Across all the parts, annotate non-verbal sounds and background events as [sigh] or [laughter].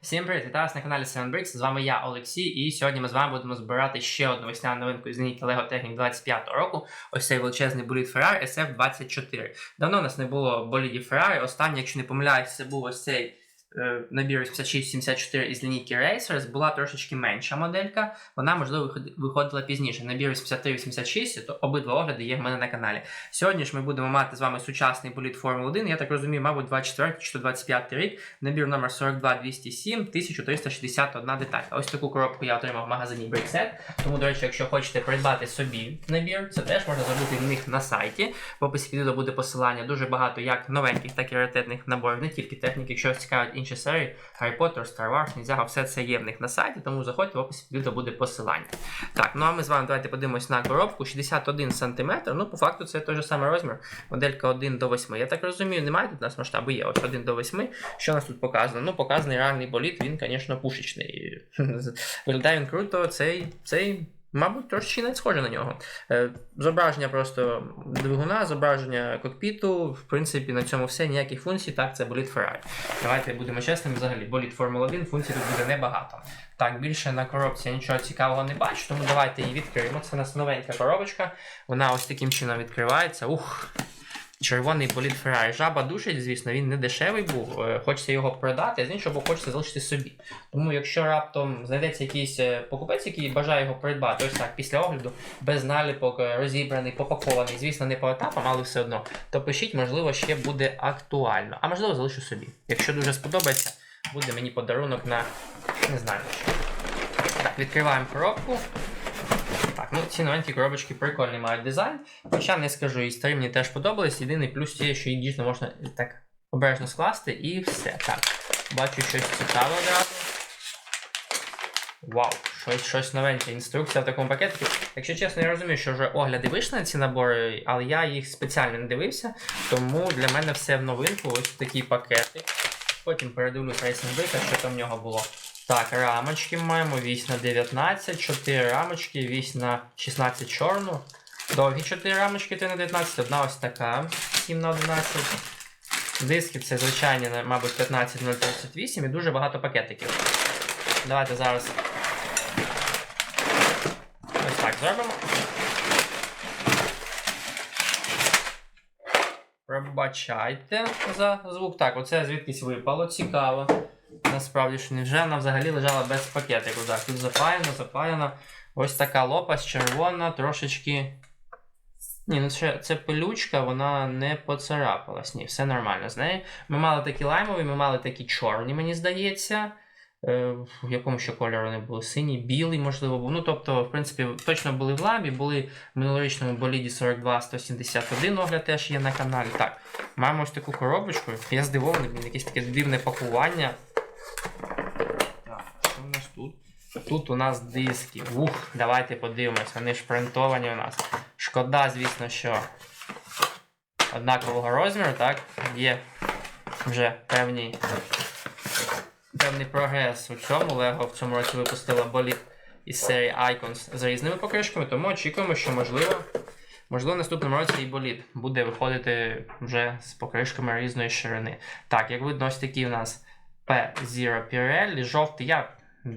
Всім привіт, вітаю вас на каналі Seven Bricks. з вами я, Олексій, і сьогодні ми з вами будемо збирати ще одну весняну новинку із лінійки LEGO Technic 25 року. Ось цей величезний болід Ferrari SF24. Давно у нас не було болідів Ferrari. Останній, якщо не помиляюсь, це був ось цей набір 86-74 із лінійки Racers. Була трошечки менша моделька, вона, можливо, виходила пізніше. Набір 83-86, то обидва огляди є в мене на каналі. Сьогодні ж ми будемо мати з вами сучасний болід Формули 1. Я так розумію, мабуть, 24 чи 25 рік. Набір номер 42207, 1361 деталь. Ось таку коробку я отримав в магазині Brickset. Тому, до речі, якщо хочете придбати собі набір, це теж можна зробити в них на сайті. В описі відео буде посилання. Дуже багато як новеньких, так і раритетних наборів, не тільки техніки. Якщо вас цікавлять інші серії, Harry Potter, Star Wars, Ніндзяго, все це є в них на сайті, тому заходьте в описі відео буде посилання. Так, ну а ми з вами давайте подивимось на коробку 61 см. Ну, по факту, це той же самий розмір. Моделька 1 до 8. Я так розумію, немає тут у нас масштабу, є ось 1 до 8. Що у нас тут показано? Ну, показаний реальний боліт, він, звісно, пушечний. [laughs] Виглядає він круто, цей, цей, мабуть, трошки навіть схоже на нього. Е, Зображення просто двигуна, зображення кокпіту. В принципі, на цьому все, ніяких функцій. Так, це боліт Феррарі. Давайте будемо чесними, взагалі, боліт Формула 1, функцій тут буде небагато. Так, більше на коробці я нічого цікавого не бачу, тому давайте її відкриємо. Це у нас новенька коробочка. Вона ось таким чином відкривається. Ух! Червоний болід Ferrari. Жаба душить, звісно, він не дешевий був. е, Хочеться його продати, а з іншого боку, хочеться залишити собі. Тому, якщо раптом знайдеться якийсь е, покупець, який бажає його придбати, ось так, після огляду, без наліпок, е, розібраний, попакований, звісно, не по етапам, але все одно, то пишіть, можливо, ще буде актуально. А можливо, залишу собі. Якщо дуже сподобається, буде мені подарунок на не знаю. що. Так, відкриваємо коробку. Так, ну ці новенькі коробочки прикольні мають дизайн. Хоча не скажу, і старі мені теж подобались. Єдиний плюс є, що їх дійсно можна так обережно скласти і все. Так, бачу щось цікаве одразу. Вау, щось, щось новеньке. Інструкція в такому пакетику. Якщо чесно, я розумію, що вже огляди вийшли на ці набори, але я їх спеціально не дивився. Тому для мене все в новинку. Ось такий пакетик. Потім Racing Brick, що там в нього було. Так, рамочки маємо, вісь на 19, 4 рамочки, вісь на 16 чорну. Довгі 4 рамочки 3 на 19, одна ось така, 7 на 11. Диски це звичайні, на- мабуть, 15.038 і дуже багато пакетиків. Давайте зараз ось так зробимо. Пробачайте за звук. Так, оце звідкись випало, цікаво. Насправді, що невже вона взагалі лежала без пакетику. Так, тут запаяно, запаяно. Ось така лопасть червона, трошечки. Ні, ну це, це пилючка, вона не поцарапалась. Ні, все нормально з нею. Ми мали такі лаймові, ми мали такі чорні, мені здається. Е, в якому ще кольору вони були? Синій, білий, можливо, був. Ну, тобто, в принципі, точно були в ламбі, були в минулорічному боліді 42-171 огляд теж є на каналі. Так, маємо ось таку коробочку. Я здивований, якесь таке дивне пакування. Так, що в нас тут? Тут у нас диски. Ух, давайте подивимось, вони ж принтовані у нас. Шкода, звісно, що однакового розміру, так? Є вже певні, певний прогрес у цьому. Lego в цьому році випустила болід із серії Icons з різними покришками, тому очікуємо, що можливо. Можливо, в наступному році і болід буде виходити вже з покришками різної ширини. Так, як видно, ось такі у нас P0 Pirelli, жовтий. Я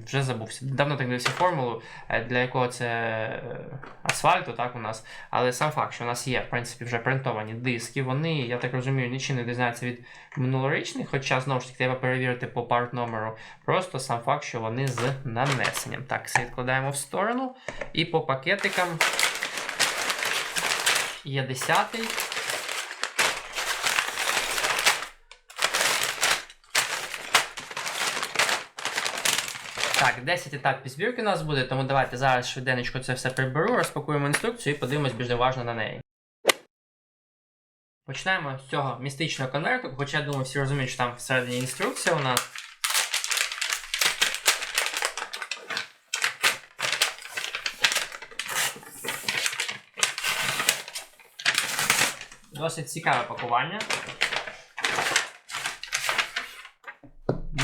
вже забувся. Давно так дивився формулу, е, для якого це е, асфальту, так у нас. Але сам факт, що у нас є, в принципі, вже принтовані диски, вони, я так розумію, нічим не відрізняються від минулорічних, хоча знову ж таки треба перевірити по парт номеру. Просто сам факт, що вони з нанесенням. Так, все відкладаємо в сторону. І по пакетикам є 10 Так, 10 етапів збірки у нас буде, тому давайте зараз швиденечко це все приберу, розпакуємо інструкцію і подивимось більш уважно на неї. Починаємо з цього містичного конверту, хоча я думаю, всі розуміють, що там всередині інструкція у нас. Досить цікаве пакування.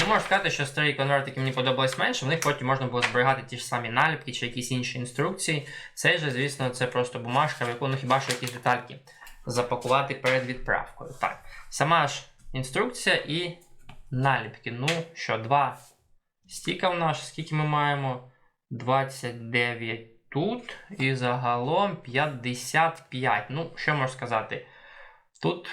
Не можу сказати, що старі конвертики мені подобались менше, в них потім можна було зберігати ті ж самі наліпки чи якісь інші інструкції. Цей же, звісно, це просто бумажка, в яку ну хіба що якісь детальки запакувати перед відправкою. Так, сама ж інструкція і наліпки. Ну що, два стіка в нас, скільки ми маємо? 29 тут і загалом 55. Ну, що можу сказати? Тут,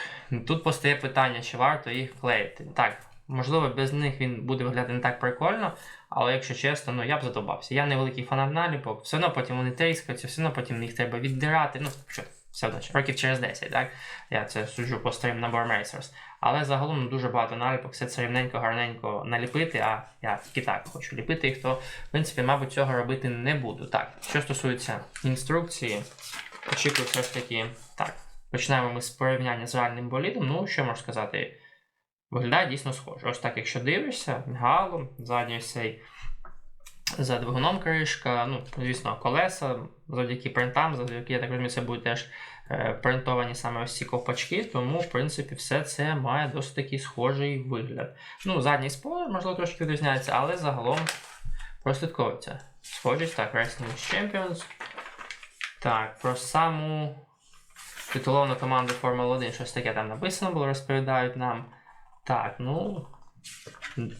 тут постає питання, чи варто їх клеїти. Так, можливо, без них він буде виглядати не так прикольно, але якщо чесно, ну я б задобався. Я невеликий фанат наліпок, все одно потім вони тріскаються, все одно потім їх треба віддирати. Ну, що, все одно, років через 10, так? Я це суджу по старим наборам Racers. Але загалом ну, дуже багато наліпок, все це рівненько, гарненько наліпити, а я тільки так хочу ліпити їх, то в принципі, мабуть, цього робити не буду. Так, що стосується інструкції, очікую все ж таки. Так, починаємо ми з порівняння з реальним болідом. Ну, що можу сказати? Виглядає дійсно схоже. Ось так, якщо дивишся, галом, задній цей за двигуном кришка, ну, звісно, колеса, завдяки принтам, завдяки, я так розумію, це будуть теж е, принтовані саме ось ці ковпачки, тому, в принципі, все це має досить такий схожий вигляд. Ну, задній спойлер, можливо, трошки відрізняється, але загалом прослідковується. Схожість, так, Wrestling Champions. Так, про саму титуловану команду Формули 1, щось таке там написано було, розповідають нам. Так, ну.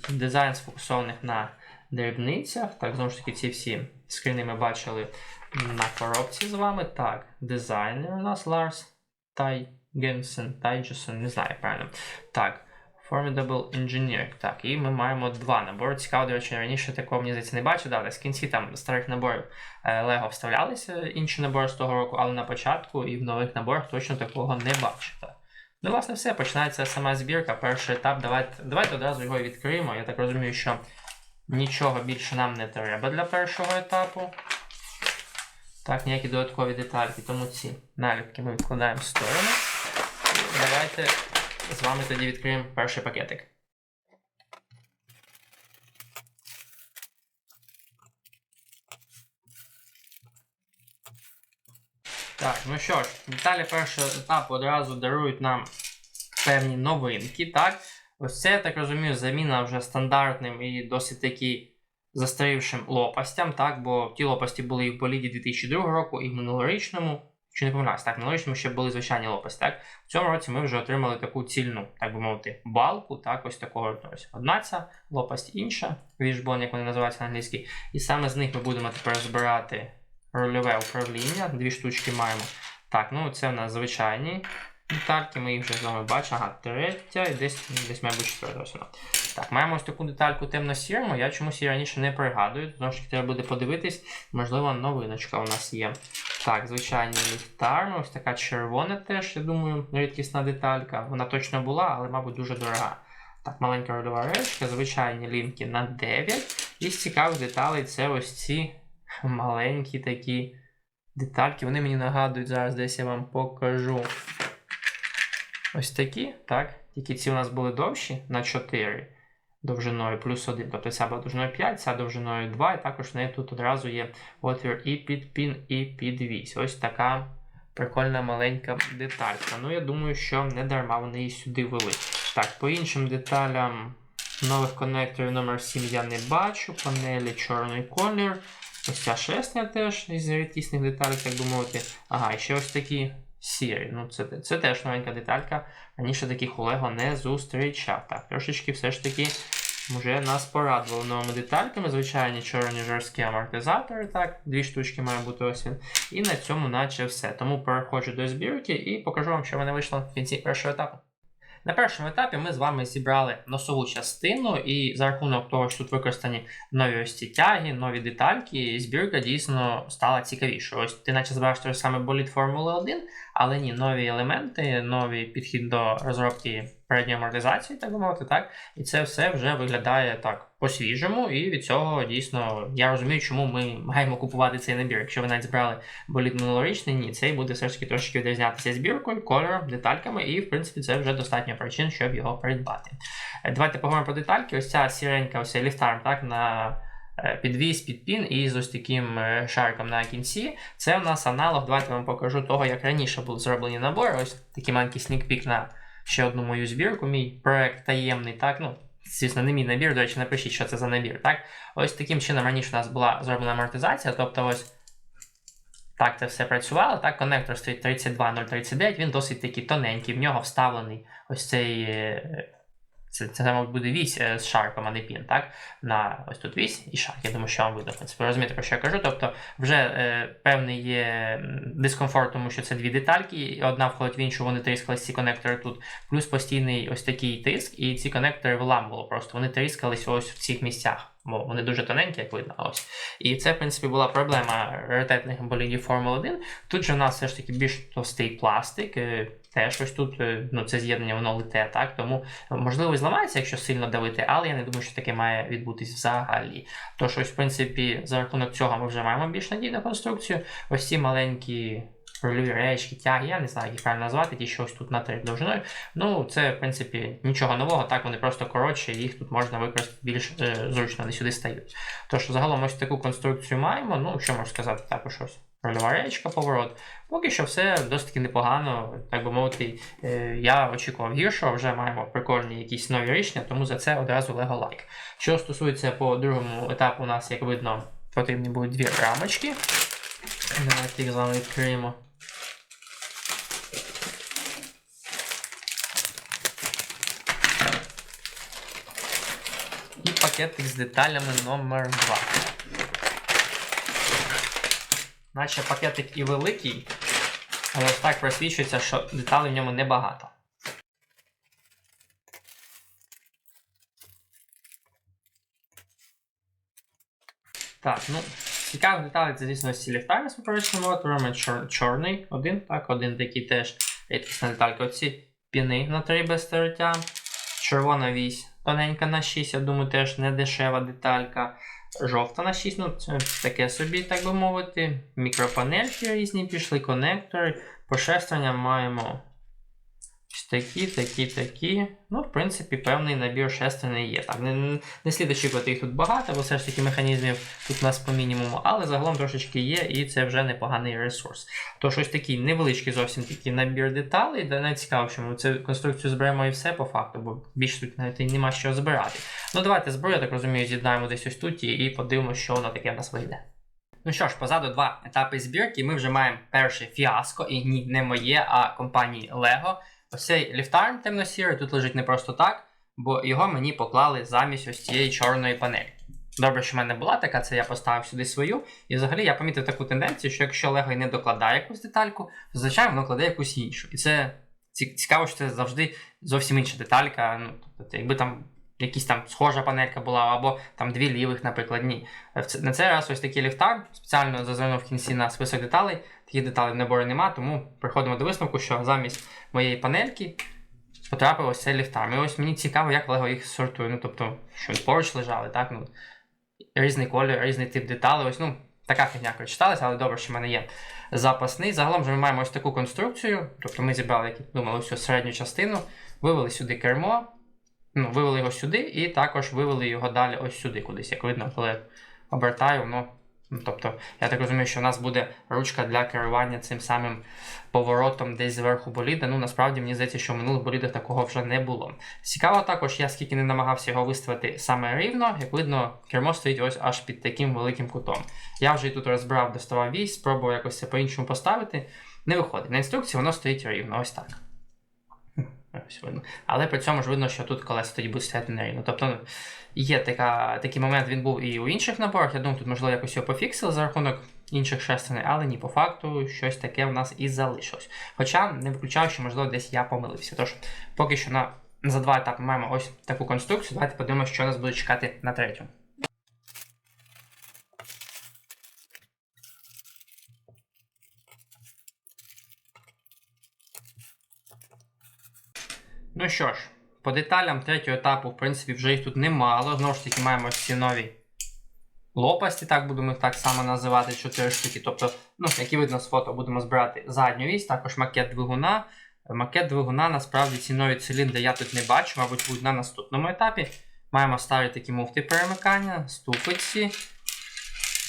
Дизайн сфокусованих на дрібницях. Так, знову ж таки, ці всі скріни ми бачили на коробці з вами. Так, дизайнер у нас Ларс Тайгенсен, Тайджесен, не знаю правильно. Так, Formidable Engineer. Так, і ми маємо два набори. Цікаво, до речі, раніше такого мені здається не бачив, але з кінці там старих наборів Lego вставлялися інші набори з того року, але на початку і в нових наборах точно такого не бачив. Так. Ну, власне, все, починається сама збірка, перший етап. Давайте, давайте одразу його відкриємо. Я так розумію, що нічого більше нам не треба для першого етапу. Так, ніякі додаткові детальки, тому ці наліпки ми відкладаємо в сторону. Давайте з вами тоді відкриємо перший пакетик. Так, ну що ж, деталі першого етапу одразу дарують нам певні новинки, так? Ось це, я так розумію, заміна вже стандартним і досить таки застарівшим лопастям, так? Бо ті лопасті були і в боліді 2002 року, і в минулорічному. Чи не помиляюсь, так, в минулорічному ще були звичайні лопасті, так? В цьому році ми вже отримали таку цільну, так би мовити, балку, так, ось такого ось одна ця лопасть інша, вішбон, як вони називаються на англійській. І саме з них ми будемо тепер збирати рольове управління. Дві штучки маємо. Так, ну це в нас звичайні детальки, ми їх вже з вами бачимо. Ага, третя і десь, десь мабуть, четверта. Ось вона. Так, маємо ось таку детальку темно-сірому. Я чомусь її раніше не пригадую. Ж таки, треба буде подивитись. Можливо, новиночка у нас є. Так, звичайний ліхтар. Ось така червона теж, я думаю, рідкісна деталька. Вона точно була, але, мабуть, дуже дорога. Так, маленька рольова речка, звичайні лінки на 9. І з цікавих деталей це ось ці [laughs] маленькі такі детальки. Вони мені нагадують, зараз десь я вам покажу. Ось такі, так? Тільки ці у нас були довші на 4 довжиною плюс 1. Тобто ця була довжиною 5, ця довжиною 2, і також в неї тут одразу є отвір і під пін, і під вісь. Ось така прикольна маленька деталька. Ну, я думаю, що не дарма вони її сюди вели. Так, по іншим деталям нових конекторів номер 7 я не бачу. Панелі чорний колір. Ось ця шесня теж із рідкісних деталей, так би мовити. Ага, і ще ось такі сірі. Ну, Це це теж новенька деталька. Раніше таких у Лего не зустрічав. Так, трошечки все ж таки вже нас порадували новими детальками. Звичайні чорні жорсткі амортизатори. Так, дві штучки має бути ось він. І на цьому наче все. Тому переходжу до збірки і покажу вам, що в мене вийшло в кінці першого етапу. На першому етапі ми з вами зібрали носову частину, і за рахунок того, що тут використані нові ось тяги, нові детальки, збірка дійсно стала цікавішою. Ось ти наче збираєш той самий боліт Формули 1, але ні, нові елементи, новий підхід до розробки передньої амортизації, так би мовити, так. І це все вже виглядає так по-свіжому, і від цього дійсно я розумію, чому ми маємо купувати цей набір. Якщо ви навіть збирали болід минулорічний, ні, цей буде все ж таки трошки відрізнятися збіркою, кольором, детальками, і в принципі це вже достатньо причин, щоб його придбати. Е, давайте поговоримо про детальки. Ось ця сіренька, ось цей ліфтарм, так, на е, підвіз, підпін і з ось таким е, шариком на кінці. Це у нас аналог. Давайте вам покажу того, як раніше були зроблені набори. Ось такий маленький снікпік на ще одну мою збірку. Мій проект таємний. так, ну, Звісно, не мій набір, до речі, напишіть, що це за набір. так? Ось таким чином раніше у нас була зроблена амортизація, тобто ось так це все працювало. так, Коннектор стоїть 32039, він досить такий тоненький, в нього вставлений ось цей Це, це мабуть, буде вісь е, з шарком, а не пін, так? На ось тут вісь і шарк. Я думаю, що вам видно. В розумієте, про що я кажу. Тобто, вже е, певний є дискомфорт, тому що це дві детальки, одна входить в іншу, вони тріскались ці конектори тут. Плюс постійний ось такий тиск, і ці конектори виламувало просто. Вони тріскались ось в цих місцях. Бо вони дуже тоненькі, як видно. Ось. І це, в принципі, була проблема раритетних болідів Формули 1. Тут же у нас все ж таки більш товстий пластик. е, Теж ось тут е, ну, це з'єднання, воно лите, так? Тому можливо зламається, якщо сильно давити, але я не думаю, що таке має відбутись взагалі. Тож, ось, в принципі, за рахунок цього ми вже маємо більш надійну конструкцію. Ось ці маленькі рульові речки, тяги, я не знаю, як їх правильно назвати, ті, що ось тут на три довжиною. Ну, це, в принципі, нічого нового, так вони просто коротші, їх тут можна використати більш е, зручно, вони сюди стають. Тож, загалом ось таку конструкцію маємо. Ну, що можу сказати, також ось. Рольова речка, поворот. Поки що все досить таки непогано, так би мовити. Е, я очікував гіршого, вже маємо прикольні якісь нові рішення, тому за це одразу лего лайк. Що стосується по другому етапу, у нас, як видно, потрібні будуть дві рамочки. Давайте їх з вами відкриємо. І пакетик з деталями номер 2. Наче пакетик і великий, але так просвічується, що деталей в ньому небагато. Так, ну, цікавих деталей це, звісно, ці ліхтарі з поперечним мотором, чор- чорний один, так, один такий теж рідкісна деталька. Оці піни на 3 без териття. Червона вісь, тоненька на 6, я думаю, теж не дешева деталька. Жовта на 6, ну це таке собі, так би мовити. Мікропанельки різні пішли, конектори. Пошестрення маємо такі, такі, такі. Ну, в принципі, певний набір шестерень є. Так, не, не слід очікувати їх тут багато, бо все ж таки механізмів тут у нас по мінімуму, але загалом трошечки є, і це вже непоганий ресурс. Тож ось такий невеличкий зовсім такий набір деталей, де найцікаво, що ми цю конструкцію зберемо і все по факту, бо більше тут навіть нема що збирати. Ну давайте зброю, так розумію, з'єднаємо десь ось тут і, подивимося, що воно таке в нас вийде. Ну що ж, позаду два етапи збірки. Ми вже маємо перше фіаско, і ні, не моє, а компанії Lego. Ось цей ліфтарм темно-сірий тут лежить не просто так, бо його мені поклали замість ось цієї чорної панелі. Добре, що в мене була така, це я поставив сюди свою. І взагалі я помітив таку тенденцію, що якщо Lego і не докладає якусь детальку, то звичайно воно кладе якусь іншу. І це цікаво, що це завжди зовсім інша деталька. Ну, тобто, якби там якась там схожа панелька була, або там дві лівих, наприклад, ні. На цей раз ось такий ліфтар, спеціально зазирнув в кінці на список деталей. Таких деталей в наборі нема, тому приходимо до висновку, що замість моєї панельки потрапив ось цей ліфтар. І ось мені цікаво, як Лего їх сортує. Ну, тобто, що поруч лежали, так? Ну, різний колір, різний тип деталей. Ось, ну, така фігня читалася, але добре, що в мене є запасний. Загалом же ми маємо ось таку конструкцію. Тобто ми зібрали, як думали, ось середню частину, вивели сюди кермо, ну, вивели його сюди, і також вивели його далі ось сюди, кудись. Як видно, коли обертаю, воно. Ну, тобто, я так розумію, що в нас буде ручка для керування цим самим поворотом десь зверху боліда. Ну, насправді мені здається, що в минулих болідах такого вже не було. Цікаво також, я скільки не намагався його виставити саме рівно, як видно, кермо стоїть ось аж під таким великим кутом. Я вже тут розбирав, доставав вісь, спробував якось це по-іншому поставити. Не виходить. На інструкції воно стоїть рівно, ось так. Ось видно. Але при цьому ж видно, що тут колеса тоді будуть стояти нерівно. Тобто є така, такий момент, він був і у інших наборах. Я думаю, тут можливо якось його пофіксили за рахунок інших шестерней, але ні, по факту щось таке в нас і залишилось. Хоча не виключаю, що можливо десь я помилився. Тож, поки що на, за два етапи маємо ось таку конструкцію. Давайте подивимося, що нас буде чекати на третьому. Ну що ж, по деталям третього етапу, в принципі, вже їх тут немало. Знову ж таки, маємо ці нові лопасті, так будемо їх так само називати, 4 штуки. Тобто, ну, як і видно з фото, будемо збирати задню вісь, також макет двигуна. Макет двигуна, насправді, ці нові циліндри я тут не бачу, мабуть, будуть на наступному етапі. Маємо старі такі муфти перемикання, ступиці,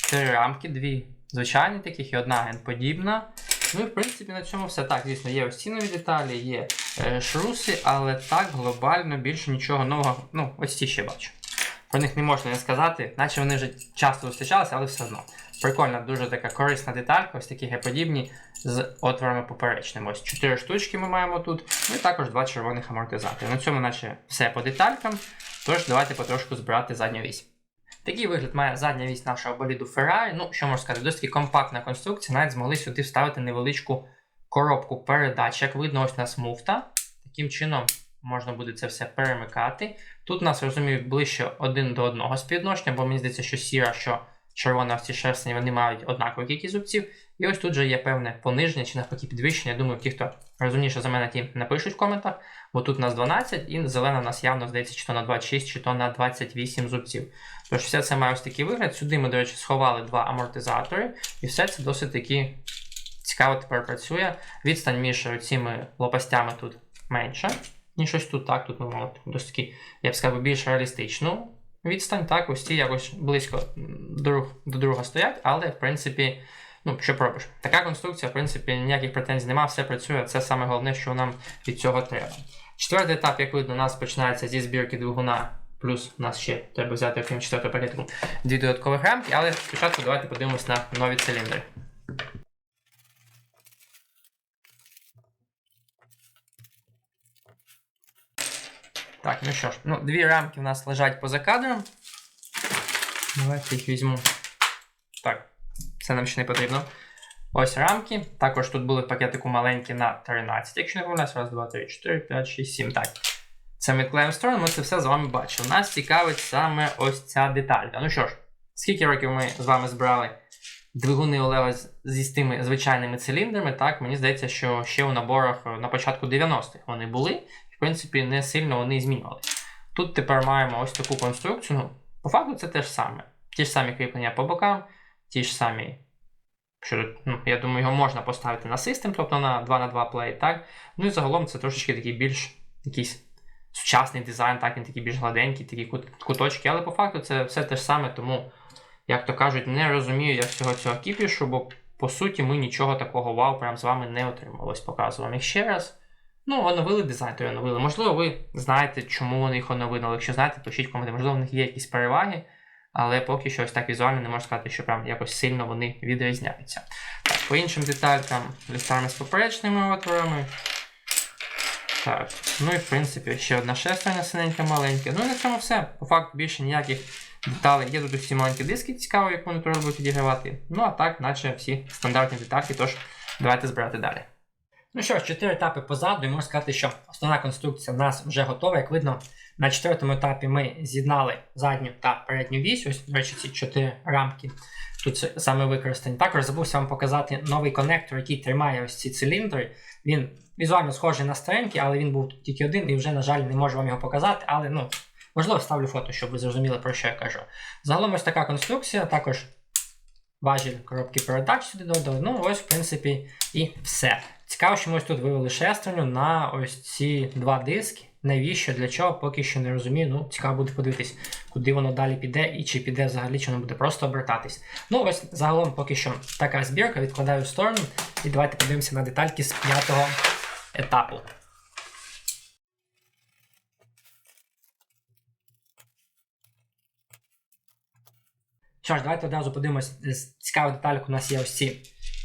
три рамки, дві звичайні таких і одна генподібна. Ну і в принципі на цьому все так. Звісно, є ось ці нові деталі, є е, шруси, але так глобально більше нічого нового. Ну, ось ці ще бачу. про них не можна не сказати, наче вони вже часто зустрічалися, але все одно. Прикольна, дуже така корисна деталька, ось такі геподібні з отворами поперечними. Ось 4 штучки ми маємо тут, ну і також два червоних амортизатори. На цьому, наче, все по деталькам. Тож давайте потрошку збирати задню вісь. Такий вигляд має задня вісь нашого боліду Ferrari. Ну, що можна сказати, досить компактна конструкція, навіть змогли сюди вставити невеличку коробку передач. Як видно, ось у нас муфта. Таким чином можна буде це все перемикати. Тут у нас, розумію, ближче один до одного співвідношення, бо мені здається, що сіра, що червона в ці шерстені, вони мають однакову кількість зубців. І ось тут же є певне пониження чи навпаки підвищення. Я думаю, ті, хто розумніше за мене, ті напишуть в коментах, бо тут у нас 12, і зелена у нас явно здається, чи то на 26, чи то на 28 зубців. Тож все це має ось такий вигляд. Сюди ми, до речі, сховали два амортизатори, і все це досить таки цікаво тепер працює. Відстань між цими лопастями тут менша, ніж ось тут. Так, тут ми маємо досить таки, я б сказав, більш реалістичну відстань. Так, ось ці якось близько друг до друга стоять, але в принципі. Ну, що пробиш? Така конструкція, в принципі, ніяких претензій немає, все працює. Це саме головне, що нам від цього треба. Четвертий етап, як видно, у нас починається зі збірки двигуна. Плюс у нас ще треба взяти, окрім четвертого пакетику, дві додаткові рамки, але спочатку давайте подивимось на нові циліндри. Так, ну що ж, ну, дві рамки у нас лежать поза кадром. Давайте їх візьму. Так, це нам ще не потрібно. Ось рамки. Також тут були пакетику маленькі на 13, якщо не помиляюсь. Раз, два, три, 4, 5, 6, 7. Так. Ми клеїмо в ми це все з вами бачили. Нас цікавить саме ось ця деталька. Ну що ж, скільки років ми з вами збирали двигуни Олева зі з тими звичайними циліндрами, так, мені здається, що ще у наборах е, на початку 90-х вони були, в принципі не сильно вони змінювалися. Тут тепер маємо ось таку конструкцію. Ну, по факту це те ж саме. Ті ж самі кріплення по бокам, ті ж самі. Що, ну, я думаю, його можна поставити на систем, тобто на 2 на 2 плей, так. Ну і загалом це трошечки такий більш якийсь сучасний дизайн, так, він такий більш гладенький, такі кут- куточки, але по факту це все те ж саме, тому, як то кажуть, не розумію я всього цього кіпішу, бо по суті ми нічого такого вау прям з вами не отримали. Ось показую вам їх ще раз. Ну, оновили дизайн, то оновили. Можливо, ви знаєте, чому вони їх оновили, якщо знаєте, пишіть коменти. Можливо, в них є якісь переваги, але поки що ось так візуально не можу сказати, що прям якось сильно вони відрізняються. Так, по іншим деталькам листами з поперечними отворами. Так, ну і в принципі ще одна шестерня синенька маленька. Ну і на цьому все. По факту більше ніяких деталей. Є тут всі маленькі диски, цікаво, як вони тут будуть відігравати. Ну а так, наче всі стандартні детальки, тож давайте збирати далі. Ну що ж, чотири етапи позаду, і можна сказати, що основна конструкція в нас вже готова. Як видно, на четвертому етапі ми з'єднали задню та передню вісь. Ось, до речі, ці чотири рамки тут саме використані. Також забувся вам показати новий конектор, який тримає ось ці циліндри. Він візуально схожий на старенький, але він був тільки один і вже, на жаль, не можу вам його показати. Але ну, можливо, ставлю фото, щоб ви зрозуміли, про що я кажу. Загалом ось така конструкція, також важіль коробки передач сюди додали. Ну, ось, в принципі, і все. Цікаво, що ми ось тут вивели шестерню на ось ці два диски. Навіщо, для чого, поки що не розумію. Ну, цікаво буде подивитись, куди воно далі піде і чи піде взагалі, чи воно буде просто обертатись. Ну, ось загалом поки що така збірка, відкладаю в сторону. І давайте подивимося на детальки з п'ятого етапу. Що ж, давайте одразу подивимось. З цікавих деталек у нас є ось ці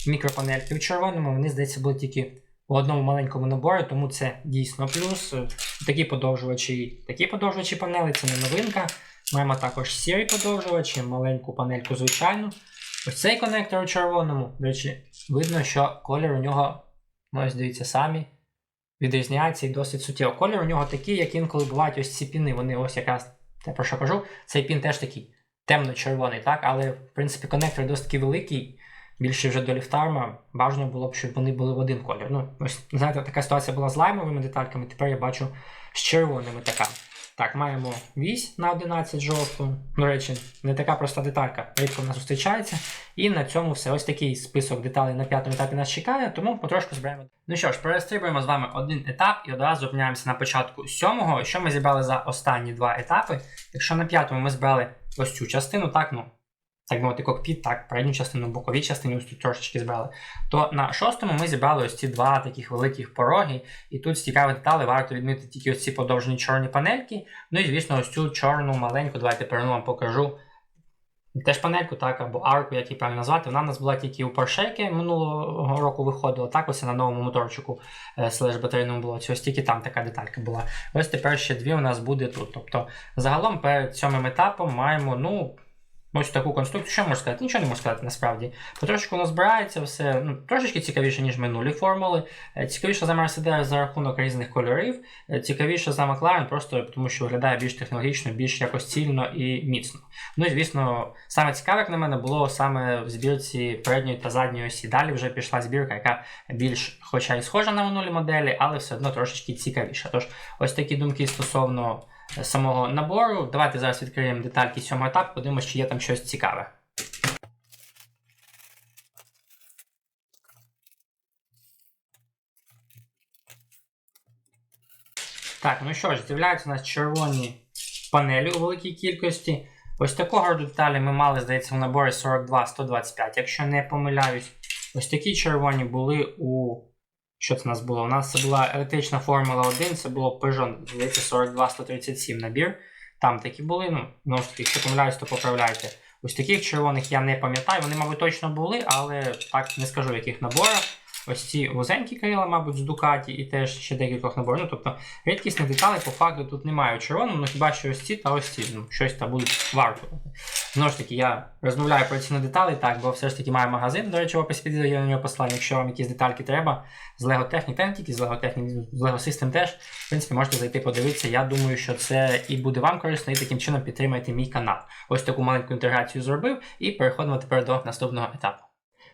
мікропанельки в червоному. Вони, здається, були тільки в одному маленькому наборі, тому це дійсно плюс. Е, Такі подовжувачі, такі подовжувачі панелей, це не новинка. Маємо також сірі подовжувачі, маленьку панельку звичайну. Ось цей конектор у червоному. До речі, видно, що колір у нього, ну ось дивіться самі, відрізняється і досить суттєво. Колір у нього такий, як інколи бувають ось ці піни. Вони ось якраз те про що кажу. Цей пін теж такий темно-червоний, так? Але в принципі конектор досить великий. Більше вже до ліфтарма бажано було б, щоб вони були в один колір. Ну, ось, знаєте, така ситуація була з лаймовими детальками, тепер я бачу з червоними така. Так, маємо вісь на 11 жовту. До речі, не така проста деталька, рідко в нас зустрічається. І на цьому все. Ось такий список деталей на п'ятому етапі нас чекає, тому потрошку збираємо. Ну що ж, перестрибуємо з вами один етап і одразу зупиняємося на початку сьомого, що ми зібрали за останні два етапи. Якщо на п'ятому ми збрали ось цю частину, так, ну, так мовити, кокпіт, так, передню частину, бокові частини ось тут трошечки збирали. То на шостому ми зібрали ось ці два таких великих пороги, і тут з цікавих варто відмітити тільки ось ці подовжені чорні панельки. Ну і звісно, ось цю чорну маленьку, давайте перену вам покажу. Теж панельку, так, або арку, як її правильно назвати. Вона в нас була тільки у Porsche минулого року виходила. Так, ось на новому моторчику е, слеш батарейному блоці. Ось тільки там така деталька була. Ось тепер ще дві у нас буде тут. Тобто, загалом перед цьомим етапом маємо, ну. Ось таку конструкцію, що можна сказати? Нічого не можу сказати насправді. Потрошку воно збирається все ну, трошечки цікавіше, ніж минулі формули. Е, Цікавіше за Mercedes за рахунок різних кольорів. Е, Цікавіше за McLaren, просто тому що виглядає більш технологічно, більш якось цільно і міцно. Ну і звісно, саме цікаве, як на мене, було саме в збірці передньої та задньої осі. Далі вже пішла збірка, яка більш, хоча й схожа на минулі моделі, але все одно трошечки цікавіша. Тож, ось такі думки стосовно самого набору. Давайте зараз відкриємо детальки сьомого етапу, подивимося, чи є там щось цікаве. Так, ну що ж, з'являються у нас червоні панелі у великій кількості. Ось такого роду деталі ми мали, здається, в наборі 42-125, якщо не помиляюсь. Ось такі червоні були у. Що це у нас було? У нас це була електрична Формула 1, це було Peugeot, здається, 42-137 набір. Там такі були, ну, знову ж таки, якщо помиляюсь, то поправляйте. Ось таких червоних я не пам'ятаю, вони, мабуть, точно були, але так не скажу, в яких наборах. Ось ці вузенькі крила, мабуть, з Ducati і теж ще декількох наборів. Ну, тобто рідкісних деталей по факту тут немає у червоному, ну хіба що ось ці та ось ці, ну, щось там будуть вартувати. Знову ж таки, я розмовляю про ціну деталей, так, бо все ж таки маю магазин, до речі, в описі відео є на нього послання, якщо вам якісь детальки треба з Lego Technic, та не тільки з Lego Technic, з Lego System теж, в принципі, можете зайти подивитися. Я думаю, що це і буде вам корисно, і таким чином підтримайте мій канал. Ось таку маленьку інтеграцію зробив, і переходимо тепер до наступного етапу.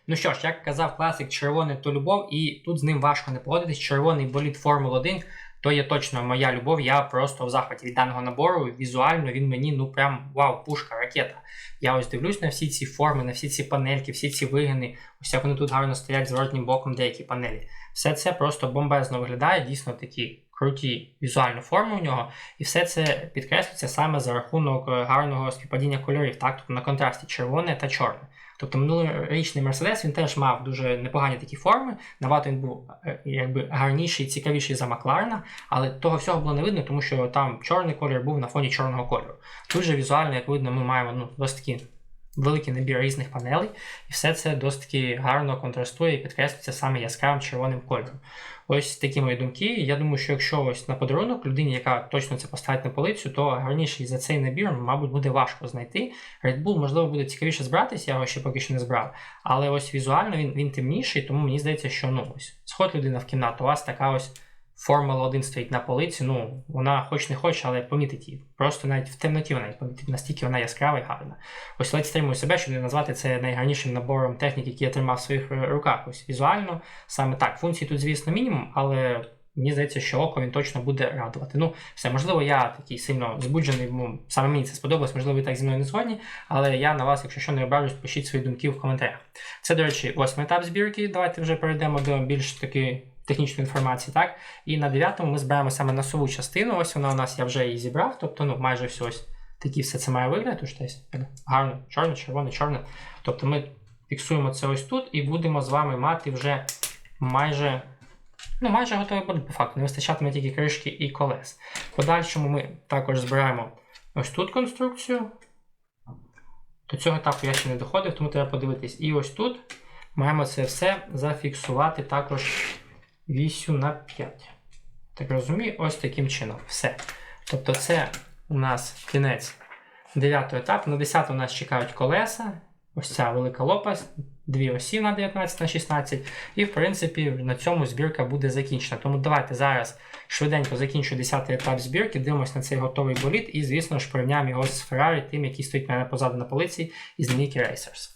Ну що ж, як казав класик, червоний то любов, і тут з ним важко не погодитись. Червоний болід Формула 1 то є точно моя любов. Я просто в захваті від даного набору. Візуально він мені ну прям вау, пушка, ракета. Я ось дивлюсь на всі ці форми, на всі ці панельки, всі ці вигини. Ось як вони тут гарно стоять зворотнім боком деякі панелі. Все це просто бомбезно виглядає, дійсно такі круті візуальні форми у нього. І все це підкреслюється саме за рахунок гарного співпадіння кольорів, так, тобто на контрасті червоне та чорне. Тобто минулорічний Mercedes він теж мав дуже непогані такі форми. Набагато він був е, якби гарніший, цікавіший за Макларена, але того всього було не видно, тому що там чорний колір був на фоні чорного кольору. Тут же візуально, як видно, ми маємо ну, досить таки великий набір різних панелей, і все це досить таки гарно контрастує і підкреслюється саме яскравим червоним кольором. Ось такі мої думки. Я думаю, що якщо ось на подарунок людині, яка точно це поставить на полицю, то гарніший за цей набір, мабуть, буде важко знайти. Red Bull, можливо, буде цікавіше збиратися, я його ще поки що не збрав. Але ось візуально він він темніший, тому мені здається, що ну ось сход людина в кімнату, у вас така ось. Формула 1 стоїть на полиці, ну вона хоч не хоче, але помітить її. Просто навіть в темноті вона помітить, настільки вона яскрава і гарна. Ось ледь стримую себе, щоб не назвати це найгарнішим набором технік, який я тримав в своїх е, руках. Ось візуально, саме так. Функцій тут, звісно, мінімум, але мені здається, що око він точно буде радувати. Ну, все, можливо, я такий сильно збуджений, бо саме мені це сподобалось, можливо, ви так зі мною не згодні, але я на вас, якщо що не ображусь, пишіть свої думки в коментарях. Це, до речі, восьмий етап збірки. Давайте вже перейдемо до більш таки технічної інформації, так? І на дев'ятому ми збираємо саме носову частину. Ось вона у нас, я вже її зібрав, тобто ну, майже все ось такі все це має вигляд, тож гарно, чорне, червоне, чорне. Тобто ми фіксуємо це ось тут і будемо з вами мати вже майже. Ну, майже готовий буде по факту, не вистачатиме тільки кришки і колес. В подальшому ми також збираємо ось тут конструкцію. До цього етапу я ще не доходив, тому треба подивитись. І ось тут маємо це все зафіксувати також вісю на 5. Так розумію, ось таким чином. Все. Тобто, це у нас кінець 9 етапу. На 10 у нас чекають колеса. Ось ця велика лопасть, дві осі на 19 на 16. І, в принципі, на цьому збірка буде закінчена. Тому давайте зараз швиденько закінчу 10 етап збірки, дивимося на цей готовий боліт і, звісно ж, порівняємо його з Ferrari, тим, який стоїть в мене позаду на полиці, із Nike Racers.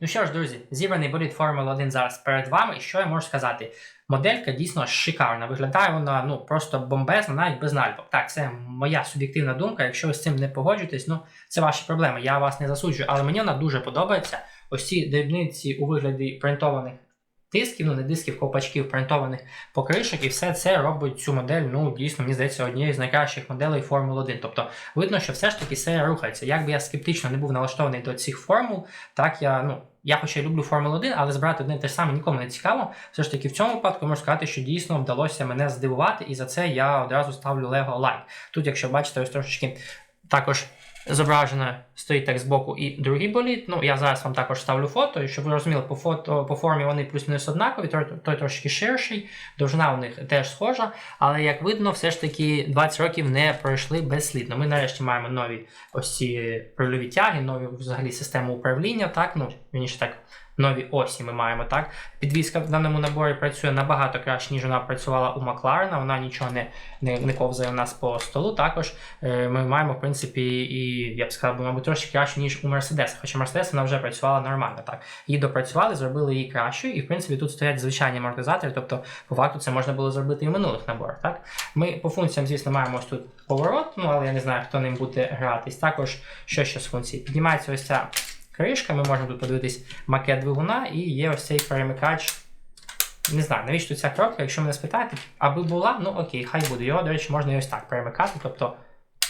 Ну що ж, друзі, зібраний болід Формула 1 зараз перед вами. І що я можу сказати? Моделька дійсно шикарна. Виглядає вона ну просто бомбезна, навіть без нальбок. Так, це моя суб'єктивна думка. Якщо ви з цим не погоджуєтесь, ну це ваші проблеми. Я вас не засуджую, але мені вона дуже подобається. Ось ці дрібниці у вигляді принтованих дисків, ну не дисків, ковпачків принтованих покришок, і все це робить цю модель, ну дійсно, мені здається, однією з найкращих моделей Формули 1. Тобто видно, що все ж таки серія рухається. Якби я скептично не був налаштований до цих формул, так я ну. Я хоча й люблю Формулу 1, але збирати одне те ж саме нікому не цікаво. Все ж таки, в цьому випадку можу сказати, що дійсно вдалося мене здивувати, і за це я одразу ставлю Lego лайк. Тут, якщо бачите, ось трошечки також зображено стоїть так збоку і другий боліт. Ну, я зараз вам також ставлю фото, і щоб ви розуміли, по фото по формі вони плюс-мінус однакові, той, той трошки ширший, довжина у них теж схожа, але як видно, все ж таки 20 років не пройшли безслідно. Ми нарешті маємо нові ось ці прильові тяги, нові взагалі систему управління, так, ну, вірніше так. Нові осі ми маємо так. Підвізка в даному наборі працює набагато краще, ніж вона працювала у Макларена. Вона нічого не, не, не ковзає у нас по столу. Також е, ми маємо, в принципі, і я б сказав, мабуть, трошки краще, ніж у Мерседеса. Хоча Мерседес вона вже працювала нормально. так. Її допрацювали, зробили її кращою, і в принципі тут стоять звичайні амортизатори, тобто, по факту, це можна було зробити і в минулих наборах. так. Ми по функціям, звісно, маємо ось тут поворот, ну але я не знаю, хто ним буде гратись. Також що ще з функцій? Піднімається ось ця кришка, ми можемо тут подивитись макет двигуна, і є ось цей перемикач. Не знаю, навіщо ця кропка, якщо мене спитаєте, аби була, ну окей, хай буде. Його, до речі, можна і ось так перемикати. Тобто,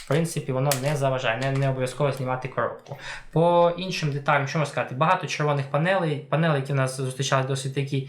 принципі, воно не заважає, не, не обов'язково знімати коробку. По іншим деталям, що можна сказати, багато червоних панелей. панелі, які в нас зустрічали досить такі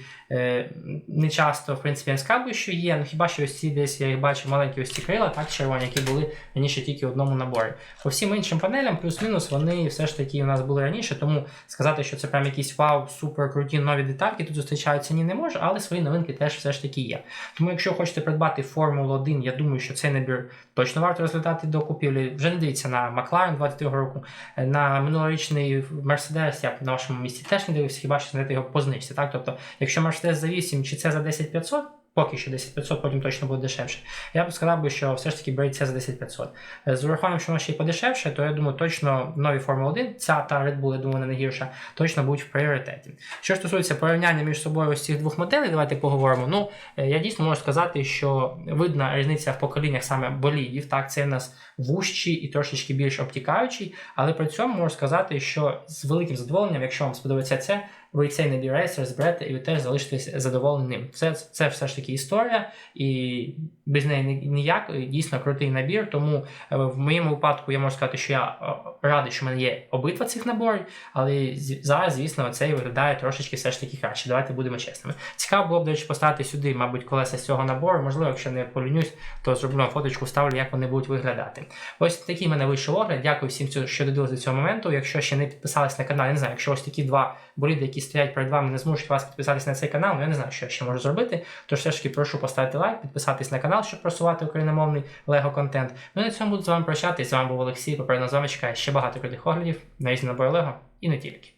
не часто, в принципі, я скажу, що є. Ну хіба що ось ці десь я їх бачив маленькі ось ці крила, так червоні, які були раніше тільки в одному наборі. По всім іншим панелям, плюс-мінус, вони все ж таки у нас були раніше, тому сказати, що це прям якісь вау, супер круті нові детальки тут зустрічаються ні не можу, але свої новинки теж все ж таки є. Тому, якщо хочете придбати Формулу 1, я думаю, що цей набір точно варто розглядати до купівлі. Вже не дивіться на Макларен 22 року, на минулорічний Mercedes, я б на вашому місці теж не дивився, хіба що знайти його по. Так? Тобто, якщо Mercedes за 8 чи це за 10500, поки що 10500, потім точно буде дешевше. Я б сказав би, що все ж таки беріть це за 10500. З урахуванням, що воно ще й подешевше, то я думаю, точно нові Формула 1, ця та Red Bull, я думаю, не найгірша, точно будуть в пріоритеті. Що стосується порівняння між собою ось цих двох моделей, давайте поговоримо. Ну, е, я дійсно можу сказати, що видна різниця в поколіннях саме болідів. Так, це в нас вужчий і трошечки більш обтікаючий, але при цьому можу сказати, що з великим задоволенням, якщо вам сподобається це, ви цей набір рейсер зберете і ви теж залишитесь задоволеним. Це, це все ж таки історія, і без неї ніяк дійсно крутий набір. Тому е, в моєму випадку я можу сказати, що я е, радий, що в мене є обидва цих наборів, але зараз, звісно, цей виглядає трошечки все ж таки краще. Давайте будемо чесними. Цікаво було б, до речі, поставити сюди, мабуть, колеса з цього набору. Можливо, якщо не полюнюсь, то зроблю вам фоточку, вставлю, як вони будуть виглядати. Ось такий в мене вийшов огляд. Дякую всім, що додивилися до цього моменту. Якщо ще не підписались на канал, я не знаю, якщо ось такі два боліди, які стоять перед вами, не зможуть вас підписатись на цей канал, ну я не знаю, що я ще можу зробити. Тож все ж таки прошу поставити лайк, підписатись на канал, щоб просувати україномовний лего контент. Ну і на цьому буду з вами прощатись. З вами був Олексій. Попередно з вами чекає ще багато крутих оглядів на різні набори Лего і не тільки.